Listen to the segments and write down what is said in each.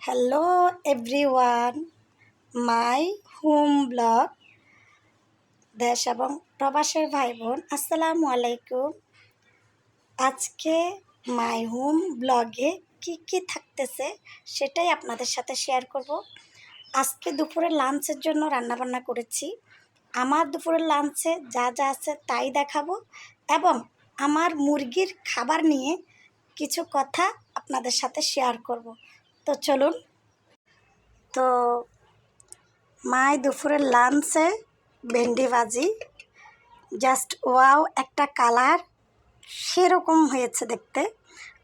Hello everyone my home blog দেশ এবং প্রবাসের ভাই বোন আসসালামু আলাইকুম আজকে মাই হোম ব্লগে কি কি থাকতেছে সেটাই আপনাদের সাথে শেয়ার করব। আজকে দুপুরে লাঞ্চের জন্য রান্নাবান্না করেছি। আমার দুপুরের লাঞ্চে যা যা আছে তাই দেখাবো এবং আমার মুরগির খাবার নিয়ে কিছু কথা আপনাদের সাথে শেয়ার করব। তো চলুন। তো মাই দুপুরের লাঞ্চে ভেন্ডি ভাজি। জাস্ট ওয়াও, একটা কালার। সেরকম হয়েছে দেখতে।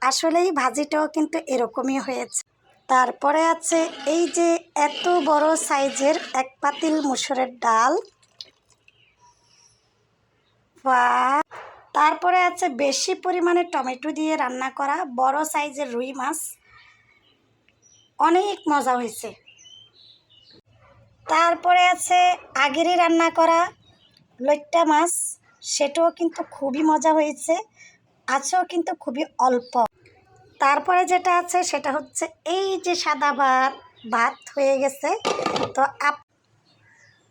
আসলেই ভাজিটাও কিন্তু এরকমই হয়েছে। তারপরে আছে এই যে এত বড় সাইজের এক পাতিল মুসুরের ডাল। বা, তারপরে আছে বেশি পরিমাণে টমেটো দিয়ে রান্না করা বড় সাইজের রুই মাছ। অনেক মজা হয়েছে। তারপরে আছে আগেরই রান্না করা লইট্টা মাছ, সেটাও কিন্তু খুবই মজা হয়েছে আছেও কিন্তু খুবই অল্প। তারপরে যেটা আছে সেটা হচ্ছে এই যে সাদা ভাত ভাত হয়ে গেছে। তো আপ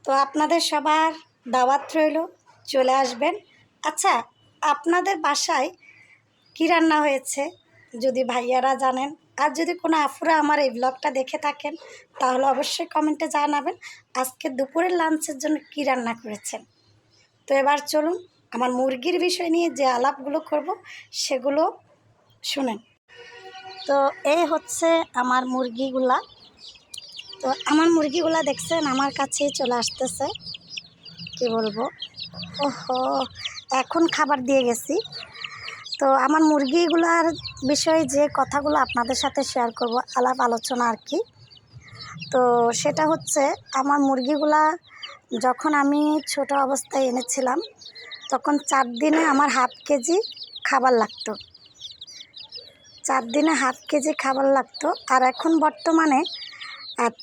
তো আপনাদের সবার দাওয়াত রইল, চলে আসবেন। আচ্ছা আপনাদের বাসায় কী রান্না হয়েছে, যদি ভাইয়ারা জানেন? আর যদি কোনো আফুরা আমার এই ব্লগটা দেখে থাকেন, তাহলে অবশ্যই কমেন্টে জানাবেন, আজকে দুপুরের লাঞ্চের জন্য কী রান্না করেছেন। তো এবার চলুন, আমার মুরগির বিষয় নিয়ে যে আলাপগুলো করব, সেগুলো শুনেন। তো এই হচ্ছে আমার মুরগিগুলা। তো আমার মুরগিগুলা দেখছেন, আমার কাছেই চলে আসতেছে। কি বলব? ওহো, এখন খাবার দিয়ে গেছি। তো আমার মুরগিগুলার বিষয়ে যে কথাগুলো আপনাদের সাথে শেয়ার করব, আলাপ আলোচনা আর কি। তো সেটা হচ্ছে, আমার মুরগিগুলা যখন আমি ছোট অবস্থায় এনেছিলাম, তখন চার দিনে আমার হাফ কেজি খাবার লাগতো। চার দিনে হাফ কেজি খাবার লাগতো, আর এখন বর্তমানে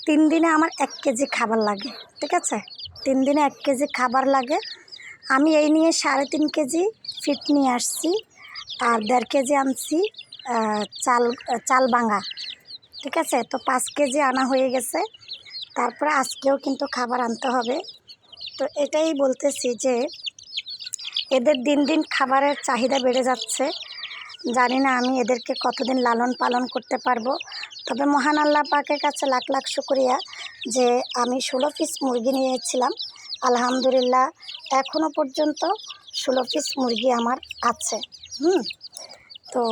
তিন দিনে আমার এক কেজি খাবার লাগে, ঠিক আছে? তিন দিনে এক কেজি খাবার লাগে। আমি এই নিয়ে সাড়ে তিন কেজি ফিট নিয়ে আসছি, আর দেড় কেজি আনছি চাল চাল ভাঙা। ঠিক আছে? তো পাঁচ কেজি আনা হয়ে গেছে। তারপরে আজকেও কিন্তু খাবার আনতে হবে। তো এটাই বলতেছি যে, এদের দিন দিন খাবারের চাহিদা বেড়ে যাচ্ছে। জানি না আমি এদেরকে কতদিন লালন পালন করতে পারব। তবে মহান আল্লাহ পাকের কাছে লাখ লাখ শুক্রিয়া যে আমি ষোলো পিস মুরগি নিয়েছিলাম। আলহামদুলিল্লাহ এখনও পর্যন্ত ষোলো পিস মুরগি আমার আছে। হুম? তো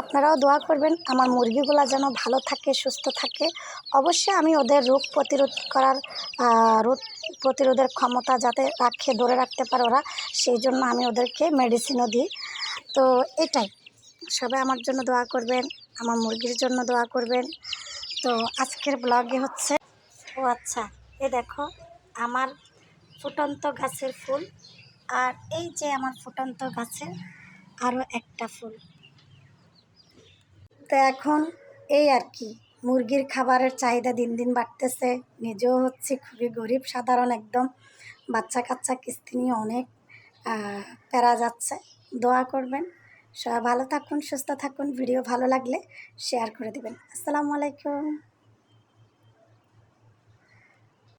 আপনারাও দোয়া করবেন আমার মুরগিগুলো যেন ভালো থাকে, সুস্থ থাকে। অবশ্যই আমি ওদের রোগ প্রতিরোধ করার রোগ প্রতিরোধের ক্ষমতা যাতে রাখে, ধরে রাখতে পারে ওরা, সেই জন্য আমি ওদেরকে মেডিসিনও দিই। তো এটাই। সবাই আমার জন্য দোয়া করবেন, আমার মুরগির জন্য দোয়া করবেন। তো আজকের ব্লগে হচ্ছে, ও আচ্ছা এ দেখো, আমার ফুটন্ত গাছের ফুল, আর এই যে আমার ফুটন্ত গাছের আরও একটা ফুল। তো এখন এই আর কি। মুরগির খাবারের চাহিদা দিন দিন বাড়তেছে। নিজেও হচ্ছে খুবই গরিব, সাধারণ একদম। বাচ্চা কাচ্চা কিস্তি নিয়ে অনেক প্যারা যাচ্ছে। দোয়া করবেন। সবাই ভালো থাকুন, সুস্থ থাকুন। ভিডিও ভালো লাগলে শেয়ার করে দেবেন। আসসালামু আলাইকুম।